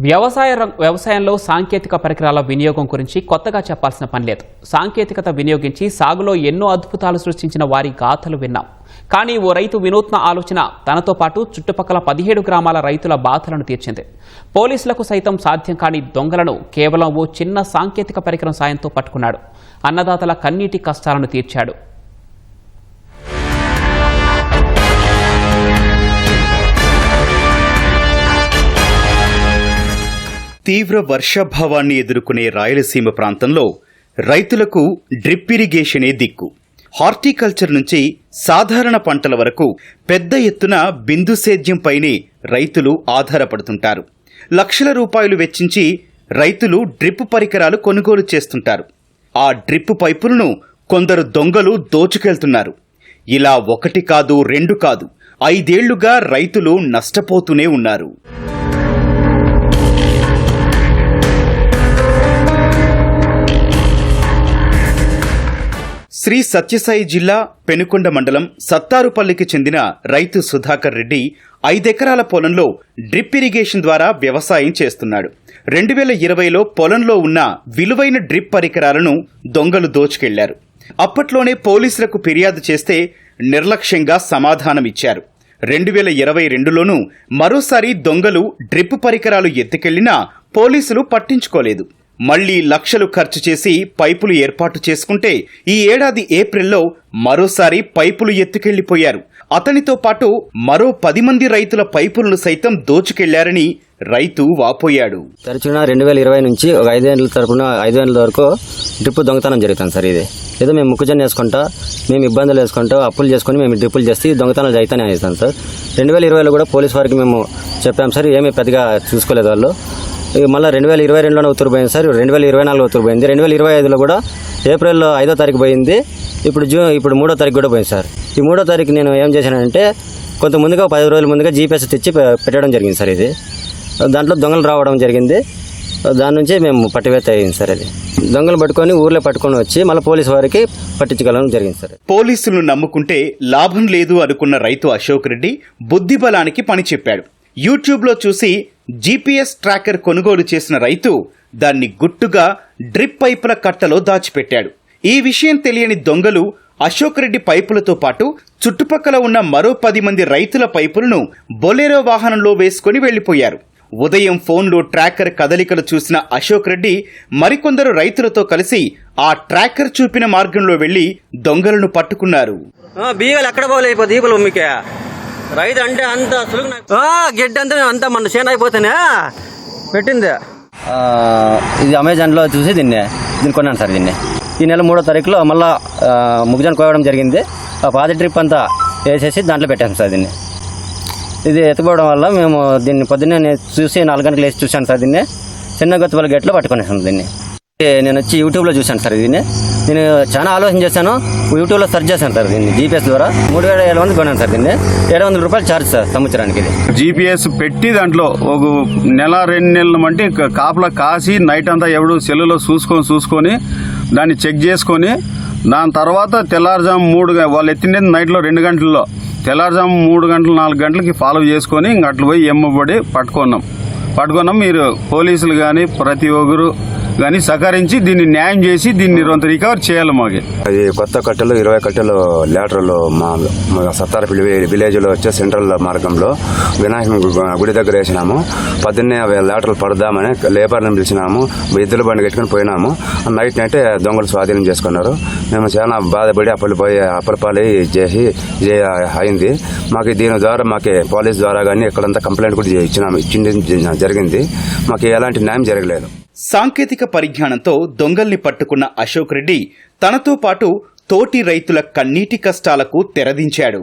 వ్యవసాయ రం- వ్యవసాయంలో సాంకేతిక పరికరాల వినియోగం గురించి కొత్తగా చెప్పాల్సిన పని లేదు. సాంకేతికత వినియోగించి సాగులో ఎన్నో అద్భుతాలు సృష్టించిన వారి గాథలు విన్నాం. కానీ ఓ రైతు వినూత్న ఆలోచన తనతో పాటు చుట్టుపక్కల పదిహేడు గ్రామాల రైతుల బాధలను తీర్చింది. పోలీసులకు సైతం సాధ్యం కాని దొంగలను కేవలం ఓ చిన్న సాంకేతిక పరికరం సాయంతో పట్టుకున్నాడు. అన్నదాతల కన్నీటి కష్టాలను తీర్చాడు. తీవ్ర వర్షాభావాన్ని ఎదుర్కొనే రాయలసీమ ప్రాంతంలో రైతులకు డ్రిప్ ఇరిగేషనే దిక్కు. హార్టికల్చర్ నుంచి సాధారణ పంటల వరకు పెద్ద ఎత్తున బిందు సేద్యంపైనే రైతులు ఆధారపడుతుంటారు. లక్షల రూపాయలు వెచ్చించి రైతులు డ్రిప్ పరికరాలు కొనుగోలు చేస్తుంటారు. ఆ డ్రిప్ పైపులను కొందరు దొంగలు దోచుకెళ్తున్నారు. ఇలా ఒకటి కాదు రెండు కాదు ఐదేళ్ళుగా రైతులు నష్టపోతూనే ఉన్నారు. శ్రీ సత్యసాయి జిల్లా పెనుకొండ మండలం సత్తారుపల్లికి చెందిన రైతు సుధాకర్ రెడ్డి ఐదెకరాల పొలంలో డ్రిప్ ఇరిగేషన్ ద్వారా వ్యవసాయం చేస్తున్నాడు. రెండు వేల ఇరవైలో పొలంలో ఉన్న విలువైన డ్రిప్ పరికరాలను దొంగలు దోచుకెళ్ళారు. అప్పట్లోనే పోలీసులకు ఫిర్యాదు చేస్తే నిర్లక్ష్యంగా సమాధానమిచ్చారు. రెండు వేల ఇరవై రెండులోనూ మరోసారి దొంగలు డ్రిప్ పరికరాలు ఎత్తుకెళ్ళినా పోలీసులు పట్టించుకోలేదు. మళ్ళీ లక్షలు ఖర్చు చేసి పైపులు ఏర్పాటు చేసుకుంటే ఈ ఏడాది ఏప్రిల్లో మరోసారి పైపులు ఎత్తుకెళ్ళిపోయారు. అతనితో పాటు మరో పది మంది రైతుల పైపులను సైతం దోచుకెళ్ళారని రైతు వాపోయాడు. తరచున రెండు వేల ఇరవై నుంచి ఒక ఐదేళ్ళ తరపున ఐదు ఐదేళ్ళ వరకు డ్రిప్ దొంగతనం జరుగుతుంది సార్ ఇది. ఏదో మేము ముక్కుజన్ వేసుకుంటా మేము ఇబ్బందులు వేసుకుంటా అప్పులు చేసుకుని మేము డ్రిప్పులు చేస్తే దొంగతనాలు జరుగుతానే అవుతాం సార్. రెండు వేల ఇరవైలో కూడా పోలీస్ వారికి మేము చెప్పాం సార్ ఏమీ పెద్దగా చూసుకోలేదు వాళ్ళు. మళ్ళీ రెండు వేల ఇరవై రెండులోనే ఉత్తరు పోయింది సార్. రెండు వేల ఇరవై నాలుగు ఉత్తరు పోయింది రెండు వేల ఇరవై ఐదులో కూడా ఏప్రిల్లో ఐదో తారీఖు పోయింది. ఇప్పుడు జూ ఇప్పుడు మూడో తారీఖు కూడా పోయింది సార్. ఈ మూడో తారీఖు నేను ఏం చేశానంటే కొంత ముందుగా పది రోజుల ముందుగా జీపీఎస్ తెచ్చి పెట్టడం జరిగింది సార్ ఇది. దాంట్లో దొంగలు రావడం జరిగింది. దాని నుంచి మేము పట్టివేత అయింది సార్ అది. దొంగలు పట్టుకొని ఊర్లో పట్టుకొని వచ్చి మళ్ళీ పోలీసు వారికి పట్టించగలం జరిగింది సార్ పోలీసులను నమ్ముకుంటే లాభం లేదు అనుకున్న రైతు అశోక్ రెడ్డి బుద్ధిబలానికి పని చెప్పాడు. యూట్యూబ్లో చూసి జీపీఎస్ ట్రాకర్ కొనుగోలు చేసిన రైతు దాన్ని గుట్టుగా డ్రిప్ పైపుల కట్టలో దాచిపెట్టాడు. ఈ విషయం తెలియని దొంగలు అశోక్ రెడ్డి పైపులతో పాటు చుట్టుపక్కల ఉన్న మరో పది మంది రైతుల పైపులను బొలెరో వాహనంలో వేసుకుని వెళ్ళిపోయారు ఉదయం ఫోన్లో ట్రాకర్ కదలికలు చూసిన అశోక్ రెడ్డి మరికొందరు రైతులతో కలిసి ఆ ట్రాకర్ చూపిన మార్గంలో వెళ్ళి దొంగలను పట్టుకున్నారు. బీగలు ఎక్కడ పోలే దీపలు మీకే? రైతు అంటే అంత గడ్డి అంతా అంతా మన చేను అయిపోతేనే పెట్టింది. ఇది అమెజాన్లో చూసి దీన్ని దీన్ని కొన్నాను సార్ దీన్ని. ఈ నెల మూడో తారీఖులో మళ్ళా ముగ్గుజాన్ కోయడం జరిగింది. ఆ పాత ట్రిప్ అంతా వేసేసి దాంట్లో పెట్టాను సార్ దీన్ని. ఇది ఎత్తుకోవడం వల్ల మేము దీన్ని పొద్దున్నే నేను చూసి నాలుగు గంటలకు వేసి చూశాను సార్ దీన్ని. చిన్న గొత్తపల్లి గేట్లో పట్టుకునేసాను దీన్ని. నేను వచ్చి యూట్యూబ్లో చూశాను సార్ దీన్ని. నేను చాలా ఆలోచన చేశాను. యూట్యూబ్లో సెర్చ్ చేశాను సార్ దీన్ని జీపీఎస్ ద్వారా. మూడు వేల ఏడు వందలు కొన్నాను సార్ దీన్ని. ఏడు వందల రూపాయలు ఛార్జ్ సార్ సంవత్సరానికి ఇది. జీపీఎస్ పెట్టి దాంట్లో ఒక నెల రెండు నెలల అంటే కాపలా కాసి నైట్ అంతా ఎవడు సెల్లులో చూసుకొని చూసుకొని దాన్ని చెక్ చేసుకొని దాని తర్వాత తెల్లారుజాము మూడు వాళ్ళు ఎత్తిండేది నైట్లో రెండు గంటల్లో. తెల్లారుజాము మూడు గంటలు నాలుగు గంటలకి ఫాలో చేసుకొని ఇంక అట్లా పోయి ఎమ్మబడి పట్టుకున్నాం. పట్టుకున్నాం మీరు పోలీసులు కానీ ప్రతి ఒక్కరు కానీ సహకరించి దీన్ని న్యాయం చేసి దీన్ని కొంత రికవర్ చేయాలి మాకు. అది కొత్త కట్టెలు ఇరవై కట్టెలు లేటర్లు మా మా సత్తారపల్లి విలేజ్లో వచ్చే సెంట్రల్ మార్గంలో వినాయక గుడి దగ్గర వేసినాము. పొద్దున్నే యాభై లేటర్లు పడదామని లేబర్ని పిలిచినాము. ఇద్దరు బండి కట్టుకుని పోయినాము. నైట్ నైటే దొంగలు స్వాధీనం చేసుకున్నారు. మేము చాలా బాధపడి అప్పలు పోయి అప్పలపాలి చేసి అయింది. మాకు దీని ద్వారా మాకు పోలీస్ ద్వారా కానీ ఎక్కడంతా కంప్లైంట్ కూడా ఇచ్చినాము. ఇచ్చింది జరిగింది. మాకు ఎలాంటి న్యాయం జరగలేదు. సాంకేతిక పరిజ్ఞానంతో దొంగల్ని పట్టుకున్న అశోక్ రెడ్డి తనతో పాటు తోటి రైతుల కన్నీటి కష్టాలకు తెరదించాడు.